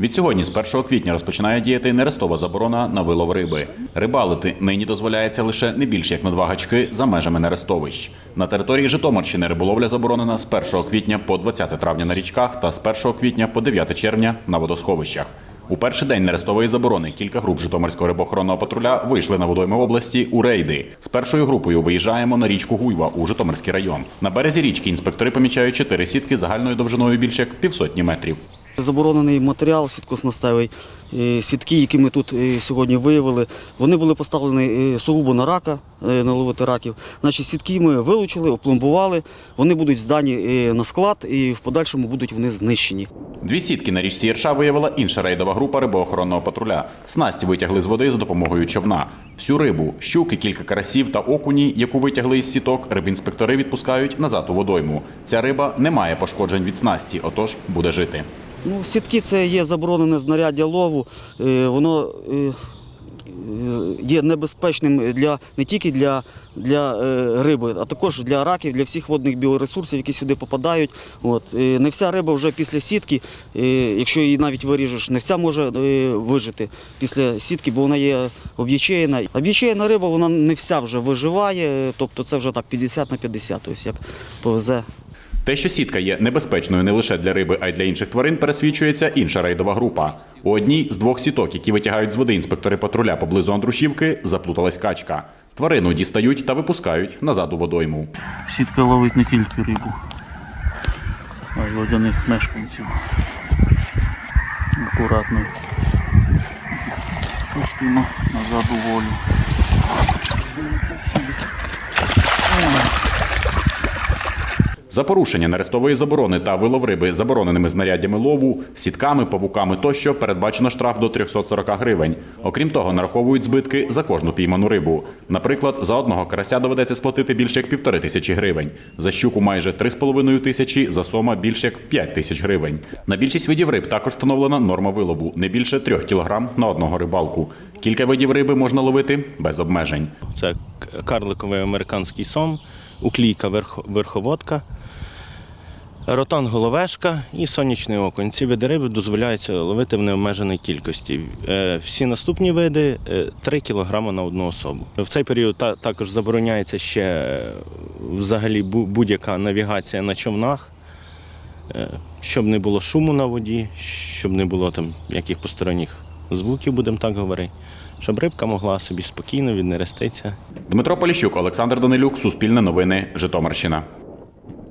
Відсьогодні, з 1 квітня, розпочинає діяти нерестова заборона на вилов риби. Рибалити нині дозволяється лише не більше як на два гачки за межами нерестовищ. На території Житомирщини риболовля заборонена з 1 квітня по 20 травня на річках та з 1 квітня по 9 червня на водосховищах. У перший день нерестової заборони кілька груп Житомирського рибоохоронного патруля вийшли на водойми області у рейди. З першою групою виїжджаємо на річку Гуйва у Житомирський район. На березі річки інспектори помічають чотири сітки загальною довжиною більше як півсотні метрів. Заборонений матеріал сіткоснастевий, е, сітки, які ми тут е, сьогодні виявили, вони були поставлені е, сугубо на рака, е, на ловити раків. Значить, сітки ми вилучили, опломбували, вони будуть здані на склад і в подальшому будуть вони знищені. Дві сітки на річці Ірша виявила інша рейдова група рибоохоронного патруля. Снасті витягли з води за допомогою човна. Всю рибу, щуки, кілька карасів та окуні, яку витягли із сіток, рибінспектори відпускають назад у водойму. Ця риба не має пошкоджень від снасті, отож буде жити. Ну, сітки це є заборонене знаряддя лову. е, Воно е, е, є небезпечним для не тільки для, для риби, а також для раків, для всіх водних біоресурсів, які сюди попадають. От. Не вся риба вже після сітки, якщо її навіть виріжеш, не вся може вижити після сітки, бо вона є об'ячеєна. Об'ячеєна риба вона не вся вже виживає, тобто це вже так 50 на 50, тобто як повезе. Те, що сітка є небезпечною не лише для риби, а й для інших тварин, пересвідчується інша рейдова група. У одній з двох сіток, які витягають з води інспектори патруля поблизу Андрушівки, заплуталась качка. Тварину дістають та випускають назад у водойму. Сітка ловить не тільки рибу, а й водяних мешканців. Акуратно пустимо назад у волю. За порушення нерестової заборони та вилов риби забороненими знаряддями лову, сітками, павуками тощо передбачено штраф до 340 гривень. Окрім того, нараховують збитки за кожну пійману рибу. Наприклад, за одного карася доведеться сплатити більше як півтори тисячі гривень, за щуку майже 3,5 тисячі, за сома більше як 5 тисяч гривень. На більшість видів риб також встановлена норма вилову не більше 3 кілограм на одного рибалку. Кілька видів риби можна ловити без обмежень. Це карликовий американський сом, уклійка верховодка, ротан головешка і сонячний окунь. Ці види риби дозволяється ловити в необмеженій кількості. Е, Всі наступні види 3 кг на одну особу. В цей період також забороняється ще е, взагалі будь-яка навігація на човнах. е, Щоб не було шуму на воді, щоб не було там яких посторонніх звуків, будемо так говорити, щоб рибка могла собі спокійно віднереститися Дмитро Поліщук, Олександр Данилюк, Суспільне новини, Житомирщина.